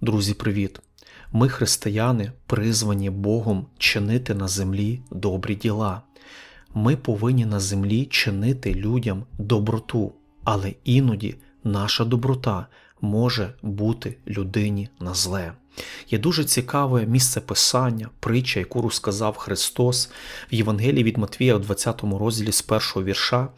Друзі, привіт! Ми, християни, призвані Богом чинити на землі добрі діла. Ми повинні на землі чинити людям доброту, але іноді наша доброта може бути людині на зле. Є дуже цікаве місце писання, притча, яку розказав Христос в Євангелії від Матвія у 20 розділі з першого вірша.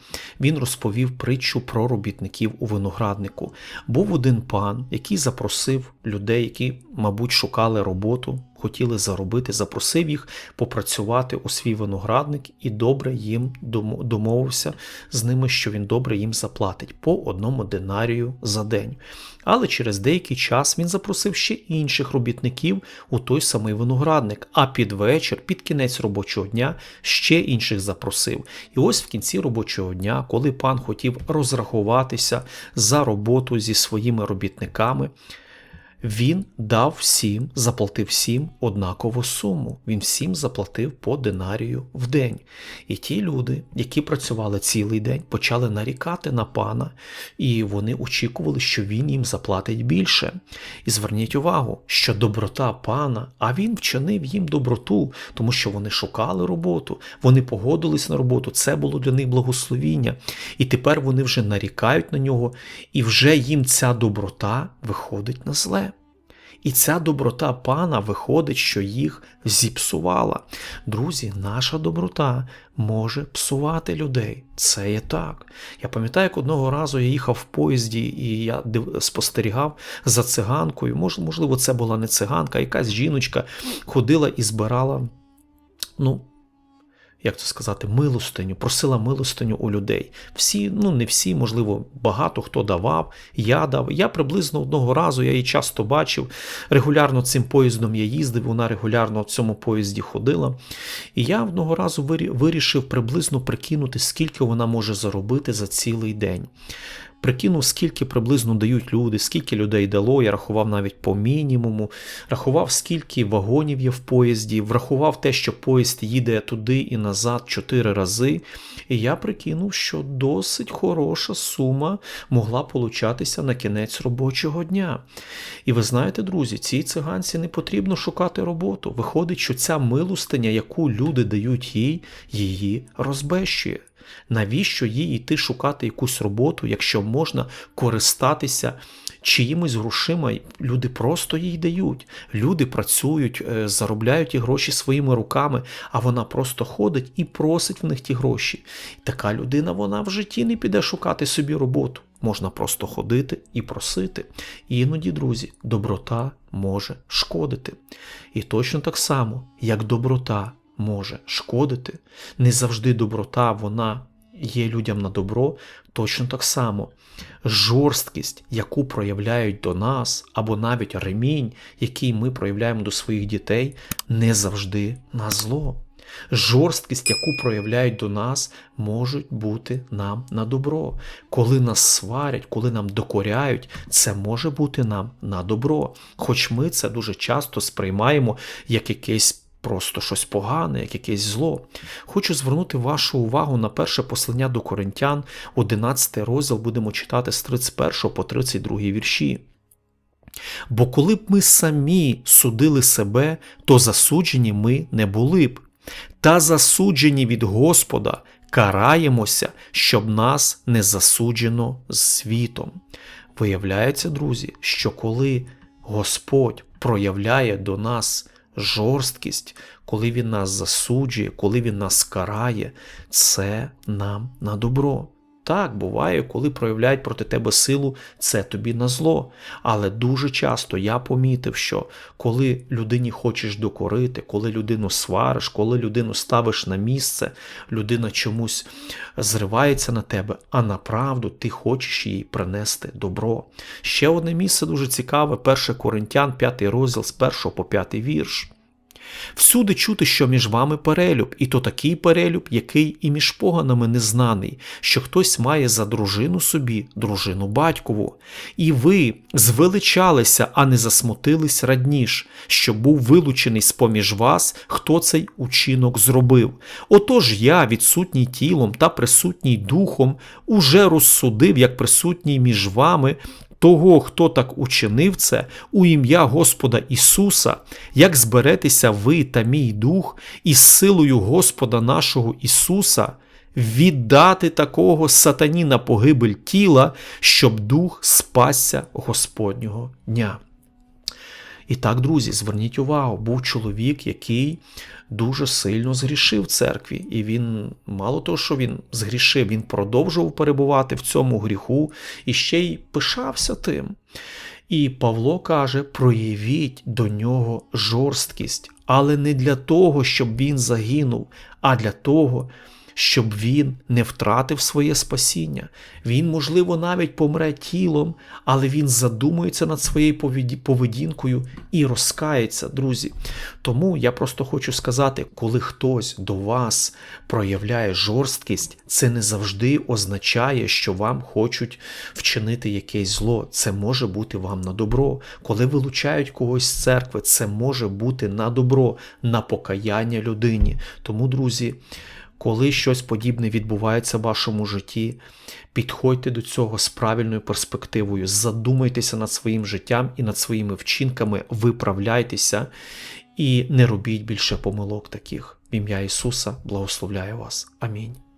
Він розповів притчу про робітників у винограднику. Був один пан, який запросив людей, які, мабуть, шукали роботу, хотіли заробити, запросив їх попрацювати у свій виноградник і добре їм домовився з ними, що він добре їм заплатить по одному динарію за день. Але через деякий час він запросив ще інших робітників у той самий виноградник, а під вечір, під кінець робочого дня, ще інших запросив. І ось в кінці робочого дня, коли пан хотів розрахуватися за роботу зі своїми робітниками, він дав всім, заплатив всім однакову суму. Він всім заплатив по динарію в день. І ті люди, які працювали цілий день, почали нарікати на пана, і вони очікували, що він їм заплатить більше. І зверніть увагу, що доброта пана, а він вчинив їм доброту, тому що вони шукали роботу, вони погодились на роботу. Це було для них благословіння. І тепер вони вже нарікають на нього, і вже їм ця доброта виходить на зле. І ця доброта пана виходить, що їх зіпсувала. Друзі, наша доброта може псувати людей. Це є так. Я пам'ятаю, як одного разу я їхав в поїзді і я спостерігав за циганкою. Можливо, це була не циганка, якась жіночка ходила і збирала. ну, як це сказати, милостиню, просила милостиню у людей. Всі, ну не всі, можливо, багато хто давав, я дав. Я приблизно одного разу, я її часто бачив. Регулярно цим поїздом я їздив, вона регулярно в цьому поїзді ходила. І я одного разу вирішив приблизно прикинути, скільки вона може заробити за цілий день. Прикинув, скільки приблизно дають люди, скільки людей дало. Я рахував навіть по мінімуму, рахував, скільки вагонів є в поїзді, врахував те, що поїзд їде туди і назад чотири рази. І я прикинув, що досить хороша сума могла получатися на кінець робочого дня. І ви знаєте, друзі, цій циганці не потрібно шукати роботу. Виходить, що ця милостиня, яку люди дають їй, її розбещує. Навіщо їй йти шукати якусь роботу, якщо можна користатися чиїмось грошима? Люди просто їй дають. Люди працюють, е, заробляють ті гроші своїми руками, а вона просто ходить і просить в них ті гроші. Така людина вона в житті не піде шукати собі роботу. Можна просто ходити і просити. І іноді, друзі, доброта може шкодити. І точно так само, як доброта може шкодити. Не завжди доброта вона є людям на добро, точно так само. Жорсткість, яку проявляють до нас, або навіть ремінь, який ми проявляємо до своїх дітей, не завжди на зло. Жорсткість, яку проявляють до нас, можуть бути нам на добро. Коли нас сварять, коли нам докоряють, це може бути нам на добро. Хоч ми це дуже часто сприймаємо як якесь просто щось погане, як якесь зло. Хочу звернути вашу увагу на перше послання до коринтян, 11 розділ будемо читати з 31 по 32 вірші. Бо коли б ми самі судили себе, то засуджені ми не були б, та засуджені від Господа караємося, щоб нас не засуджено з світом. Виявляється, друзі, що коли Господь проявляє до нас жорсткість, коли Він нас засуджує, коли Він нас карає, це нам на добро. Так, буває, коли проявляють проти тебе силу, це тобі на зло. Але дуже часто я помітив, що коли людині хочеш докорити, коли людину свариш, коли людину ставиш на місце, людина чомусь зривається на тебе, а направду ти хочеш їй принести добро. Ще одне місце дуже цікаве, 1 Коринтян, 5 розділ з 1 по 5 вірш. Всюди чути, що між вами перелюб, і то такий перелюб, який і між поганами незнаний, що хтось має за дружину собі, дружину батькову. І ви звеличалися, а не засмутились радніш, що був вилучений з поміж вас, хто цей учинок зробив. Отож я, відсутній тілом та присутній духом, уже розсудив, як присутній між вами того, хто так учинив це, у ім'я Господа Ісуса, як зберетеся ви та мій дух, із силою Господа нашого Ісуса віддати такого сатані на погибель тіла, щоб дух спасся Господнього дня. І так, друзі, зверніть увагу, був чоловік, який дуже сильно згрішив церкві. І він, мало того, що він згрішив, він продовжував перебувати в цьому гріху і ще й пишався тим. І Павло каже: проявіть до нього жорсткість, але не для того, щоб він загинув, а для того, щоб він не втратив своє спасіння. Він, можливо, навіть помре тілом, але він задумується над своєю поведінкою і розкається, друзі. Тому я просто хочу сказати, коли хтось до вас проявляє жорсткість, це не завжди означає, що вам хочуть вчинити якесь зло. Це може бути вам на добро. Коли вилучають когось з церкви, це може бути на добро, на покаяння людині. Тому, друзі коли щось подібне відбувається в вашому житті, підходьте до цього з правильною перспективою, задумайтеся над своїм життям і над своїми вчинками, виправляйтеся і не робіть більше помилок таких. В ім'я Ісуса благословляю вас. Амінь.